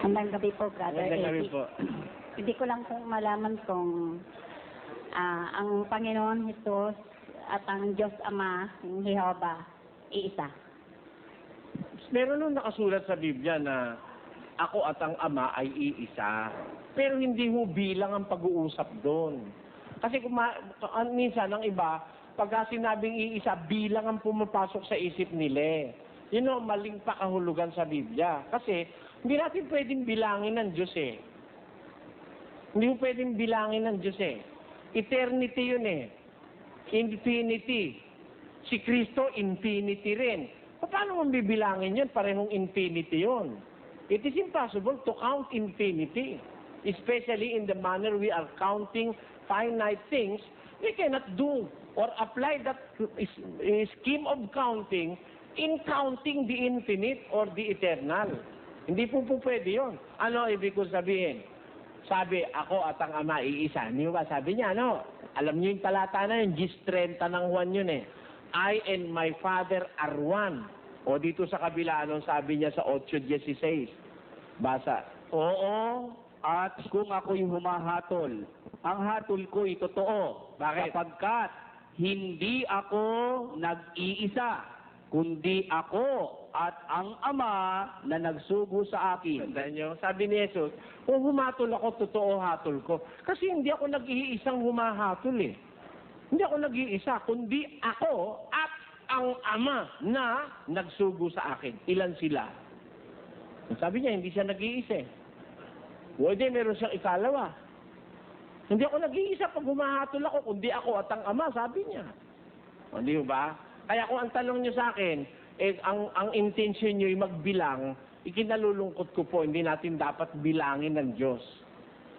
Magandang gabi po, Brother Magandang gabi Eddie. po. Hindi ko lang kung malaman kung ah, ang Panginoon Jesus at ang Diyos Ama, yung Jehovah, iisa. Meron nung nakasulat sa Biblia na ako at ang Ama ay iisa. Pero hindi ho bilang ang pag-uusap doon. Kasi kung ma- an- minsan ang iba, pagka sinabing iisa, bilang ang pumapasok sa isip nila. eh. Yun know, maling pakahulugan sa Biblia. Kasi hindi natin pwedeng bilangin ng Diyos eh. Hindi mo pwedeng bilangin ng Diyos eh. Eternity yun eh. Infinity. Si Kristo, infinity rin. Paano mo bibilangin yun? Parehong infinity yun. It is impossible to count infinity. Especially in the manner we are counting finite things, we cannot do or apply that scheme of counting in counting the infinite or the eternal. Hindi po po pwede yun. Ano ibig ko sabihin? Sabi, ako at ang ama iisa. Hindi ba? Sabi niya, no? Alam niyo yung talata na yun, Gis 30 ng Juan yun eh. I and my Father are one. O dito sa kabila, anong sabi niya sa 8.16? Basa. Oo, at kung ako'y humahatol, ang hatol ko'y totoo. Bakit? Sapagkat hindi ako nag-iisa, kundi ako at ang Ama na nagsugo sa akin. Niyo, sabi ni Jesus, kung humatol ako, totoo hatol ko. Kasi hindi ako nag-iisang humahatol eh. Hindi ako nag-iisa, kundi ako at ang Ama na nagsugo sa akin. Ilan sila? Sabi niya, hindi siya nag-iisa eh. Pwede, meron siyang ikalawa. Hindi ako nag-iisa pag humahatol ako, kundi ako at ang Ama, sabi niya. O, di ba? Kaya kung ang tanong niyo sa akin, eh, ang, ang intention niyo ay magbilang, ikinalulungkot ko po, hindi natin dapat bilangin ng Diyos.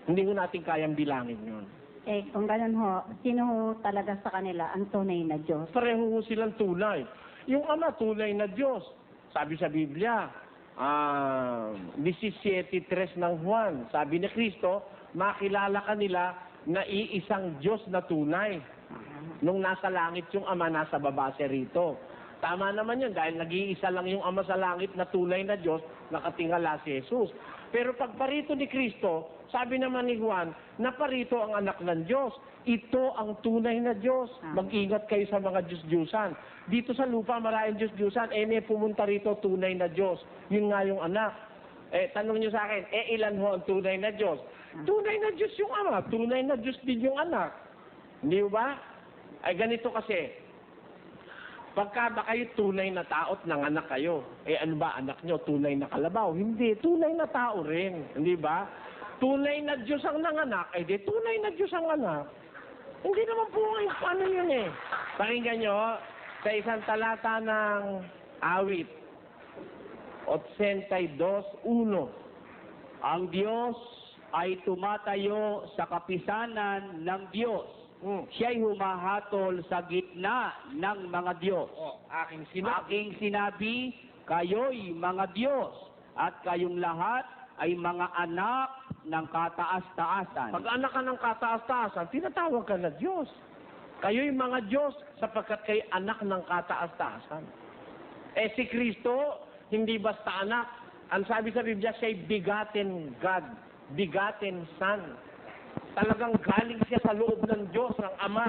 Hindi ko natin kayang bilangin yun. Eh, kung ganun ho, sino ho talaga sa kanila ang tunay na Diyos? Pareho ho silang tunay. Yung Ama, tunay na Diyos. Sabi sa Biblia, ah 17.3 ng Juan, sabi ni Kristo, makilala ka nila na iisang Diyos na tunay. Nung nasa langit yung Ama, nasa baba siya rito. Tama naman yun, dahil nag-iisa lang yung Ama sa langit na tunay na Diyos, nakatingala si Jesus. Pero pag parito ni Kristo, sabi naman ni Juan, na parito ang anak ng Diyos. Ito ang tunay na Diyos. Mag-ingat kayo sa mga Diyos-Diyusan. Dito sa lupa, maraming Diyos-Diyusan. Eh, may pumunta rito, tunay na Diyos. Yun nga yung anak. Eh, tanong niyo sa akin, eh, ilan ho ang tunay na Diyos? Tunay na Diyos yung ama. Tunay na Diyos din yung anak. Hindi ba? Ay, ganito kasi, Pagka ba kayo tunay na tao at nanganak kayo, eh ano ba anak nyo, tunay na kalabaw? Hindi, tunay na tao rin. Hindi ba? Tunay na Diyos ang nanganak, eh di tunay na Diyos ang anak. Hindi naman po ngayon, paano yun eh? Pakinggan nyo, sa isang talata ng awit, 82.1. Ang Diyos ay tumatayo sa kapisanan ng Diyos. Hmm. Siya'y humahatol sa gitna ng mga Diyos. Oh, aking sinabi. Aking sinabi, kayo'y mga Diyos, at kayong lahat ay mga anak ng kataas-taasan. Pag anak ka ng kataas-taasan, tinatawag ka na Diyos. Kayo'y mga Diyos sapagkat kay anak ng kataas-taasan. Eh si Kristo, hindi basta anak. Ang sabi sa Biblia, siya'y begotten God, begotten Son. Talagang galing siya sa loob ng Diyos, ng Ama.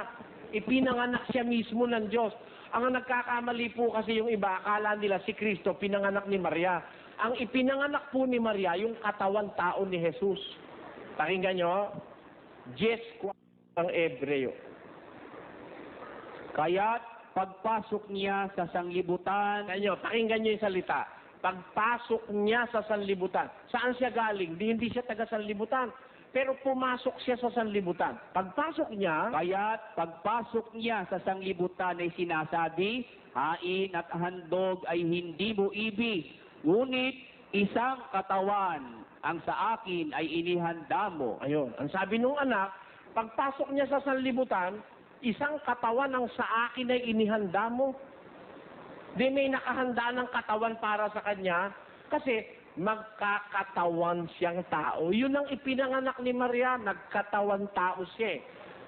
Ipinanganak siya mismo ng Diyos. Ang nagkakamali po kasi yung iba, akala nila si Kristo pinanganak ni Maria. Ang ipinanganak po ni Maria, yung katawan tao ni Jesus. Pakinggan nyo, Jes ng Ebreo. Kaya't pagpasok niya sa sanglibutan, Kanyo, pakinggan nyo yung salita. Pagpasok niya sa sanlibutan. Saan siya galing? Di, hindi siya taga sanlibutan. Pero pumasok siya sa sanlibutan. Pagpasok niya, kaya't pagpasok niya sa sanglibutan ay sinasabi, hain at handog ay hindi mo ibig, ngunit isang katawan ang sa akin ay inihanda mo. ayun, ang sabi nung anak, pagpasok niya sa sanlibutan, isang katawan ang sa akin ay inihanda mo. Di may nakahanda ng katawan para sa kanya kasi magkakatawan siyang tao. Yun ang ipinanganak ni Maria, nagkatawan tao siya. eh.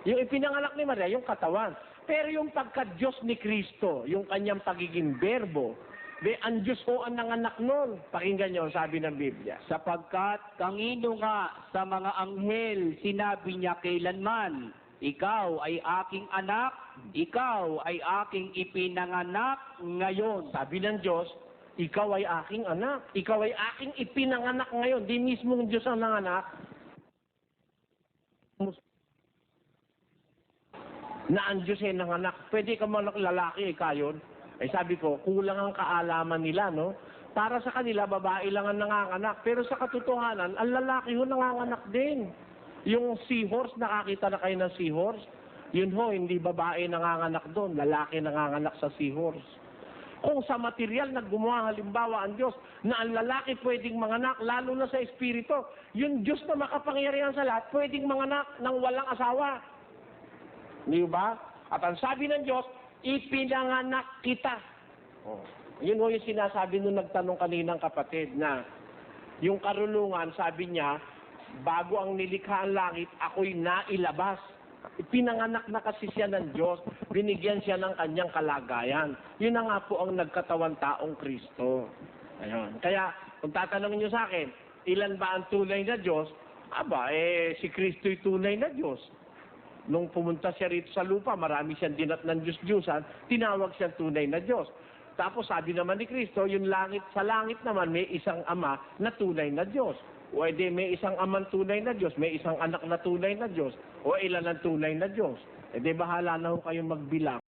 Yung ipinanganak ni Maria, yung katawan. Pero yung pagka-Diyos ni Kristo, yung kanyang pagiging berbo, Be, ang Diyos ho ang nanganak nun. Pakinggan nyo, sabi ng Biblia. Sapagkat kangino nga sa mga anghel sinabi niya kailanman, ikaw ay aking anak, ikaw ay aking ipinanganak ngayon. Sabi ng Diyos, ikaw ay aking anak. Ikaw ay aking ipinanganak ngayon. Di mismong Diyos ang nanganak. Na ang Diyos ay nanganak. Pwede ka man lalaki, eh, kayon. Eh sabi ko, kulang ang kaalaman nila, no? Para sa kanila, babae lang ang nanganganak. Pero sa katotohanan, ang lalaki ho nanganganak din. Yung seahorse, nakakita na kayo ng seahorse? Yun ho, hindi babae nanganganak doon. Lalaki nanganganak sa seahorse. Kung sa material na gumawa halimbawa ang Diyos na ang lalaki pwedeng manganak, lalo na sa espiritu, yung Diyos na makapangyarihan sa lahat, pwedeng manganak ng walang asawa. Di ba? At ang sabi ng Diyos, ipinanganak kita. Oh. Yun ho yung sinasabi nung nagtanong kaninang kapatid na yung karulungan, sabi niya, bago ang nilikha ang langit, ako'y nailabas. Pinanganak na kasi siya ng Diyos, binigyan siya ng kanyang kalagayan. Yun na nga po ang nagkatawan taong Kristo. Ayun. Kaya, kung tatanungin niyo sa akin, ilan ba ang tunay na Diyos? Aba, eh, si Kristo'y tunay na Diyos. Nung pumunta siya rito sa lupa, marami siyang dinat ng Diyos-Diyusan, tinawag siyang tunay na Diyos. Tapos sabi naman ni Kristo, yung langit, sa langit naman may isang ama na tunay na Diyos. O edi may isang amang tunay na Diyos, may isang anak na tunay na Diyos. O ilan ang tunay na Diyos. E di bahala na ho kayong magbilang.